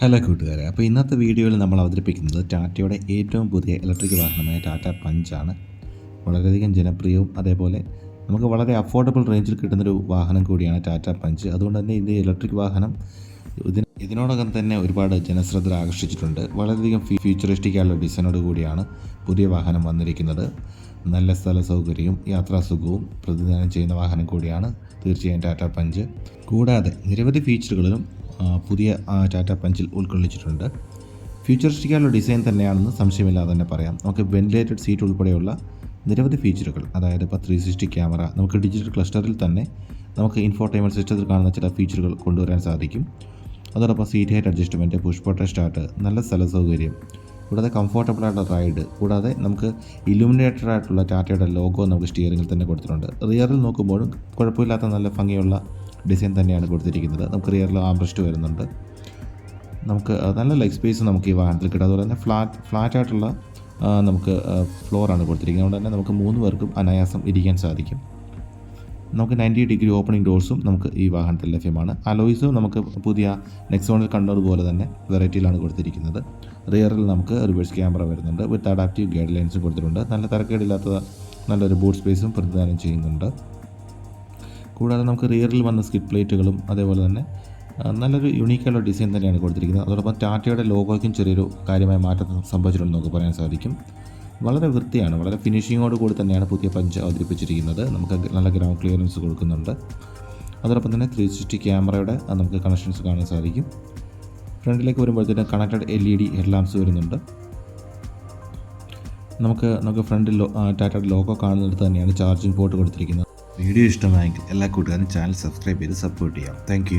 Hello കൂട്ടുകാരെ. അപ്പോൾ ഇന്നത്തെ വീഡിയോയിൽ നമ്മൾ അവതരിപ്പിക്കുന്നത് ടാറ്റയുടെ ഏറ്റവും പുതിയ ഇലക്ട്രിക് വാഹനമായ ടാറ്റ പഞ്ചാണ് വളരെയധികം ജനപ്രിയവും അതേപോലെ നമുക്ക് വളരെ അഫോർഡബിൾ റേഞ്ചിൽ കിട്ടുന്നൊരു വാഹനം കൂടിയാണ് ടാറ്റ പഞ്ച്. അതുകൊണ്ട് തന്നെ ഇത് ഇലക്ട്രിക് വാഹനം ഇതിന് ഇതിനോടകം തന്നെ ഒരുപാട് ജനശ്രദ്ധ ആകർഷിച്ചിട്ടുണ്ട്. വളരെയധികം ഫീ ഫ്യൂച്ചറിസ്റ്റിക് ആയുള്ള ഡിസൈനോട് കൂടിയാണ് പുതിയ വാഹനം വന്നിരിക്കുന്നത്. നല്ല സ്ഥല സൗകര്യവും യാത്രാസുഖവും പ്രതിദാനം ചെയ്യുന്ന വാഹനം കൂടിയാണ് തീർച്ചയായും ടാറ്റ പഞ്ച്. കൂടാതെ നിരവധി ഫീച്ചറുകളിലും പുതിയ ടാറ്റ പഞ്ചിൽ ഉൾക്കൊള്ളിച്ചിട്ടുണ്ട്. ഫ്യൂച്ചറിസ്റ്റിക്കായുള്ള ഡിസൈൻ തന്നെയാണെന്ന് സംശയമില്ലാതെ തന്നെ പറയാം. നമുക്ക് വെന്റിലേറ്റഡ് സീറ്റ് ഉൾപ്പെടെയുള്ള നിരവധി ഫീച്ചറുകൾ അതായത് ഇപ്പോൾ ത്രീ സിക്സ്റ്റി ക്യാമറ നമുക്ക് ഡിജിറ്റൽ ക്ലസ്റ്ററിൽ തന്നെ നമുക്ക് ഇൻഫോർടൈൻമെന്റ് സിസ്റ്റത്തിൽ കാണുന്ന ചില ഫീച്ചറുകൾ കൊണ്ടുവരാൻ സാധിക്കും. അതോടൊപ്പം seat height adjustment push button start നല്ല സ്ഥല സൗകര്യം കൂടാതെ കംഫർട്ടബിൾ ആയിട്ടുള്ള റൈഡ് കൂടാതെ നമുക്ക് ഇലുമിനേറ്റഡ് ആയിട്ടുള്ള ടാറ്റയുടെ ലോഗോ നമുക്ക് സ്റ്റിയറിംഗിൽ തന്നെ കൊടുത്തിട്ടുണ്ട്. റിയറിൽ നോക്കുമ്പോഴും കുഴപ്പമില്ലാത്ത നല്ല ഭംഗിയുള്ള ഡിസൈൻ തന്നെയാണ് കൊടുത്തിരിക്കുന്നത്. നമുക്ക് റിയറിൽ ആംബ്രസ്റ്റ് വരുന്നുണ്ട്. നമുക്ക് നല്ല ലെഗ് സ്പേസ് നമുക്ക് ഈ വാഹനത്തിൽ കിട്ടും. അതുപോലെ തന്നെ ഫ്ലാറ്റ് ഫ്ലാറ്റ് ആയിട്ടുള്ള നമുക്ക് ഫ്ലോറാണ് കൊടുത്തിരിക്കുന്നത്. അതുകൊണ്ട് തന്നെ നമുക്ക് മൂന്ന് പേർക്കും അനായാസം ഇരിക്കാൻ സാധിക്കും. നമുക്ക് നയന്റി ഡിഗ്രി ഓപ്പണിംഗ് ഡോർസും നമുക്ക് ഈ വാഹനത്തിൽ ലഭ്യമാണ്. അലോയ്സും നമുക്ക് പുതിയ നെക്സോണിൽ കണ്ടതുപോലെ തന്നെ വെറൈറ്റിയിലാണ് കൊടുത്തിരിക്കുന്നത്. റിയറിൽ നമുക്ക് റിവേഴ്സ് ക്യാമറ വരുന്നുണ്ട് വിത്ത് അഡാപ്റ്റീവ് ഗൈഡ് ലൈൻസും കൊടുത്തിട്ടുണ്ട്. നല്ല തരക്കേടില്ലാത്ത നല്ലൊരു ബൂട്ട് സ്പേസും പ്രതിദാനം ചെയ്യുന്നുണ്ട്. കൂടാതെ നമുക്ക് റിയറിൽ വന്ന സ്കിപ്പ് പ്ലേറ്റുകളും അതേപോലെ തന്നെ നല്ലൊരു യുണീക്കായുള്ള ഡിസൈൻ തന്നെയാണ് കൊടുത്തിരിക്കുന്നത്. അതോടൊപ്പം ടാറ്റയുടെ ലോഗോയ്ക്കും ചെറിയൊരു കാര്യമായ മാറ്റം സംഭവിച്ചിട്ടുണ്ടെന്ന് നമുക്ക് പറയാൻ സാധിക്കും. വളരെ വൃത്തിയാണ് വളരെ ഫിനിഷിങ്ങോട് കൂടി തന്നെയാണ് പുതിയ പഞ്ച് അവതരിപ്പിച്ചിരിക്കുന്നത്. നമുക്ക് നല്ല ഗ്രൗണ്ട് ക്ലിയറൻസ് കൊടുക്കുന്നുണ്ട്. അതോടൊപ്പം തന്നെ ത്രീ സിക്സ്റ്റി ക്യാമറയുടെ നമുക്ക് കണക്ഷൻസ് കാണാൻ സാധിക്കും. ഫ്രണ്ടിലേക്ക് വരുമ്പോഴത്തേന് connected L E D headlamps വരുന്നുണ്ട്. നമുക്ക് നമുക്ക് ഫ്രണ്ടിൽ ടാറ്റയുടെ ലോഗോ കാണുന്നിടത്ത് തന്നെയാണ് ചാർജിങ് പോർട്ട് കൊടുത്തിരിക്കുന്നത്. വീഡിയോ ഇഷ്ടമായെങ്കിൽ എല്ലാ കൂട്ടുകാരും ചാനൽ സബ്സ്ക്രൈബ് ചെയ്ത് സപ്പോർട്ട് ചെയ്യാം. താങ്ക്